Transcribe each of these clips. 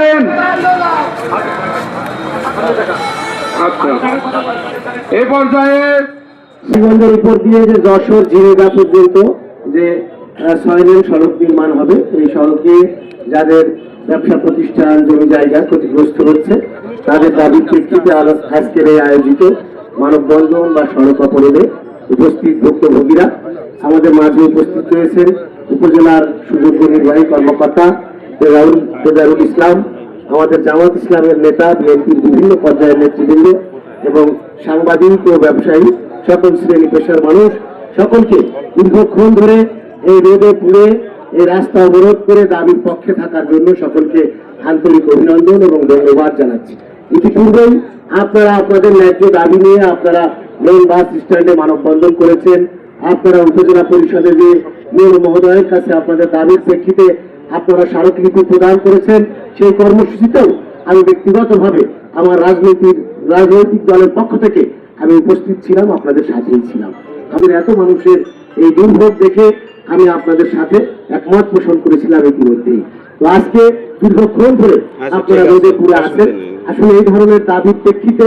বলেন আচ্ছা। এই পর্যায়ে শ্রীগঞ্জের উপর দিয়ে যে যশোর জিরেগা পর্যন্ত যে ছয় লেন সড়ক নির্মাণ হবে এই সড়কে যাদের ব্যবসা প্রতিষ্ঠান, জমি জায়গা ক্ষতিগ্রস্ত হচ্ছে, তাদের দাবির প্রেক্ষিতে আলো- আজকের এই আয়োজিত মানববন্ধন বা সড়ক অবরোধে উপস্থিত ভুক্তভোগীরা আমাদের মাঝে উপস্থিত রয়েছেন। উপজেলার সুযোগ্য নির্বাহী কর্মকর্তা ইসলাম, আমাদের জামাত ইসলামের নেতা, বিএনপির বিভিন্ন পর্যায়ের নেতৃবৃন্দ এবং সাংবাদিক ও ব্যবসায়ী, সকল শ্রেণি পেশার মানুষ, সকলকে দীর্ঘক্ষণ ধরে এই রোদে পুড়ে এই রাস্তা অবরোধ করে দাবির পক্ষে থাকার জন্য সকলকে আন্তরিক অভিনন্দন এবং ধন্যবাদ জানাচ্ছি। ইতিপূর্বেই আপনারা আপনাদের ন্যায্য দাবি নিয়ে আপনারা মেন বাস স্ট্যান্ডে মানববন্ধন করেছেন। আপনারা উপজেলা পরিষদে যে মেয়র মহোদয়ের কাছে আপনাদের দাবির প্রেক্ষিতে আপনারা স্মারকলিপি প্রদান করেছেন সেই কর্মসূচিতেও আমি ব্যক্তিগতভাবে আমার রাজনৈতিক রাজনৈতিক দলের পক্ষ থেকে আমি উপস্থিত ছিলাম আপনাদের সাথেই ছিলাম। আমাদের এত মানুষের এই দুর্ভোগ দেখে আমি আপনাদের সাথে একমত পোষণ করেছিলাম ইতিমধ্যেই। তো আজকে দীর্ঘক্ষণ ধরে আপনারা রোদে পুরো আছেন। আসলে এই ধরনের দাবির প্রেক্ষিতে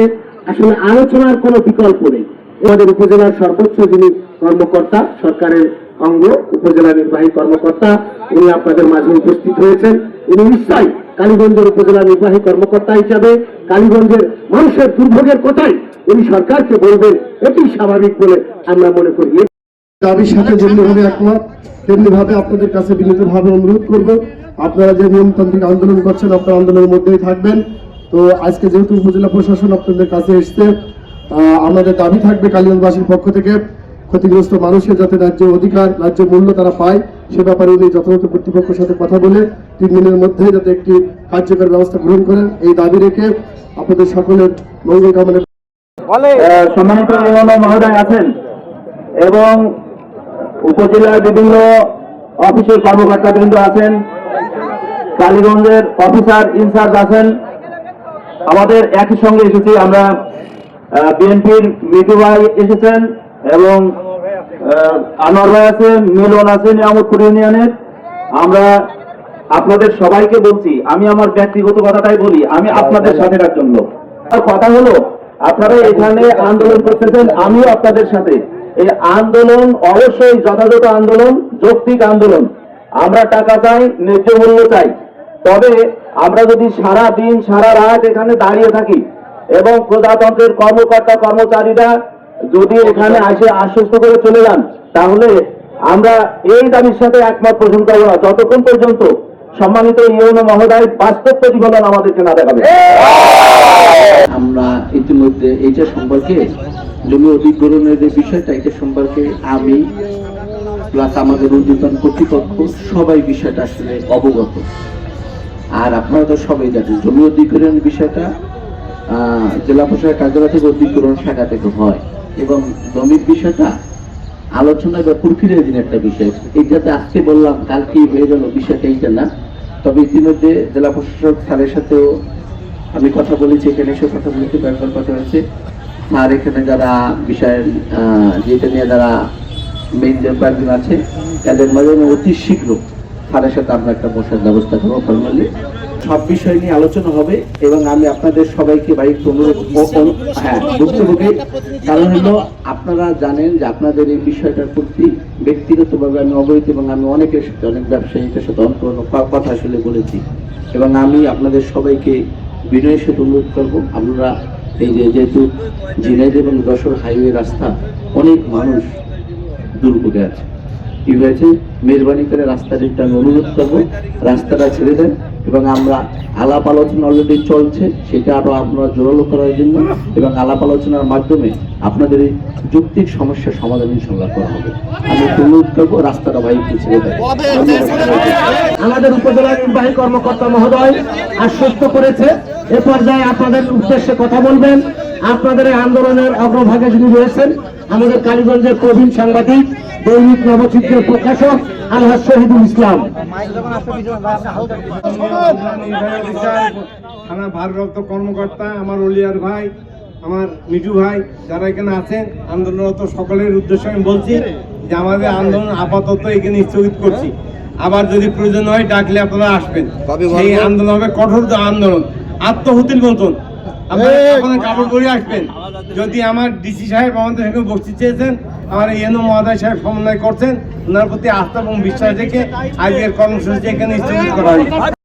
আসলে আলোচনার কোনো বিকল্প নেই। আমাদের উপজেলার সর্বোচ্চ যিনি কর্মকর্তা সরকারের অঙ্গ উপজেলা নির্বাহী কর্মকর্তা, উনি আপনাদের মাঝে উপস্থিত হয়েছেন। উনি নিশ্চয়ই কালীগঞ্জের উপজেলা নির্বাহী কর্মকর্তা হিসাবে কালীগঞ্জের মানুষের দুর্ভোগের কথাই উনি সরকারকে বলবেন। এটি স্বাভাবিক বলে আমরা মনে করি। দাবির সাথে যেমনিভাবে একমত। তেমনি ভাবে আপনাদের কাছে বিনীতভাবে অনুরোধ করব। আপনারা যে নিয়মতান্ত্রিক আন্দোলন করছেন, আপনার আন্দোলনের মধ্যেই থাকবেন। তো আজকে যেহেতু উপজেলা প্রশাসন আপনাদের কাছে এসছে আমাদের দাবি থাকবে কালিগঞ্জবাসীর পক্ষ থেকে। ক্ষতিগ্রস্ত মানুষের যাতে ন্যায্য অধিকার ন্যায্য মূল্য তারা পায় সে ব্যাপারে উনি যথাযথ কর্তৃপক্ষের সাথে কথা বলে তিন দিনের মধ্যে যাতে একটি কার্যকর ব্যবস্থা গ্রহণ করেন। এই দাবি রেখে আপনাদের সকলের মঙ্গল কামনা সম্মানিত মহোদয় আছেন এবং উপজেলার বিভিন্ন অফিসের কর্মকর্তা বৃন্দ আছেন কালীগঞ্জের অফিসার ইনচার্জ আছেন। আমাদের একই সঙ্গে এসেছি আমরা বিএনপির মিটু ভাই এসেছেন এবং আনোয়ার ভাই আছে মিলন আছে নিয়ামতপুর ইউনিয়নের। আমরা আপনাদের সবাইকে বলছি আমি আমার ব্যক্তিগত কথাটাই বলি আমি আপনাদের সাথে একজন লোক। আর কথা হলো আপনারা এখানে আন্দোলন করতেছেন আমিও আপনাদের সাথে। এই আন্দোলন অবশ্যই যথাযথ আন্দোলন যৌক্তিক আন্দোলন। আমরা টাকা চাই ন্যায্য মূল্য চাই। তবে আমরা যদি সারা দিন সারা রাত এখানে দাঁড়িয়ে থাকি এবং প্রজাতন্ত্রের কর্মকর্তা কর্মচারীরা যদি এখানে আসে আশ্বস্ত করে চলে যান, তাহলে আমরা এই দাবির সাথে একমত পোষণ করব না। যতক্ষণ পর্যন্ত সম্মানিত ইউনো মহোদয় বাস্তব প্রতিফলন আমাদেরকে না দেখাবে। আমরা ইতিমধ্যে এইটা সম্পর্কে জমি অধিগ্রহণের যে বিষয়টা এটা সম্পর্কে আমি প্লাস আমাদের উদ্যোতন কর্তৃপক্ষ সবাই বিষয়টা আসলে অবগত। আর আপনারা তো সবাই জানেন জমি অধিগ্রহণের বিষয়টা জেলা প্রশাসনের কার্যালয় থেকে অধিগ্রহণ শাখা থেকে হয়। এবং জমির বিষয়টা আলোচনা বা প্রক্রিয়ার দিন একটা বিষয়। এইটাতে আজকে বললাম কালকে হয়ে গেল বিষয়টা এইটা না। তবে ইতিমধ্যে জেলা প্রশাসক স্যারের সাথেও আমি কথা বলেছি, এখানে এসে কথা বলেছি, কয়েকবার কথা হয়েছে। আর এখানে যারা বিষয়ের যেটা নিয়ে যারা মেইন কয়েকজন আছে, তাদের মাঝে অতি শীঘ্র স্যারের সাথে আমরা একটা বসার ব্যবস্থা করব ফর্মালি সব বিষয় নিয়ে আলোচনা হবে এবং আমি আপনাদের সবাইকে বাইক অনুরোধ হ্যাঁ কারণ হলো, আপনারা জানেন যে আপনাদের এই বিষয়টার প্রতি ব্যক্তিগতভাবে আমি অবহিত এবং আমি অনেকের সাথে, অনেক ব্যবসায়ীদের সাথে কথা আসলে বলেছি। এবং আমি আপনাদের সবাইকে বিনয়ের সাথে অনুরোধ করব, আমরা এই যে যেহেতু ঝিনাইদ এবং যশোর হাইওয়ে রাস্তা অনেক মানুষ দুর্ভোগে আছে। কি হয়েছে মেহরবানি করে রাস্তার একটু আমি অনুরোধ করব, রাস্তাটা ছেড়ে দেন। এবং আমরা আলাপ আলোচনা অলরেডি চলছে, সেটা আরও আমরা জোরালো করার জন্য এবং আলাপ আলোচনার মাধ্যমে আপনাদের এই যৌক্তিক সমস্যার সমাধান ইনশাল্লাহ করা হবে। আমি অনুরোধ করব রাস্তাটা ভাই ছেড়ে দেন। আমাদের উপজেলা নির্বাহী কর্মকর্তা মহোদয় আশ্বস্ত করেছে, এ পর্যায়ে আপনাদের উদ্দেশ্যে কথা বলবেন। আপনাদের এই আন্দোলনের অগ্রভাগে যিনি রয়েছেন আমাদের কালীগঞ্জের প্রবীণ সাংবাদিক দৈনিক নবচিত্রের প্রকাশক আলহাজ শহীদুল ইসলাম। থানা ভারপ্রাপ্ত কর্মকর্তা আমার অলিয়ার ভাই আমার মিঠু ভাই যারা এখানে আছেন আন্দোলনরত সকলের উদ্দেশ্যে আমি বলছি যে আমাদের আন্দোলন আপাতত এখানে স্থগিত করছি। আবার যদি প্রয়োজন হয় ডাকলে আপনারা আসবেন। এই আন্দোলন হবে কঠোর আন্দোলন আত্মহতির মতন কাপড় পরে আসবেন? যদি আমার ডিসি সাহেব আমাদের সঙ্গে বসতে চেয়েছেন আমার এনও মহোদয় সাহেব সমন্বয় করছেন ওনার প্রতি আস্থা এবং বিশ্বাস রেখে আজকের কর্মসূচি এখানে স্থগিত করা হয়েছে।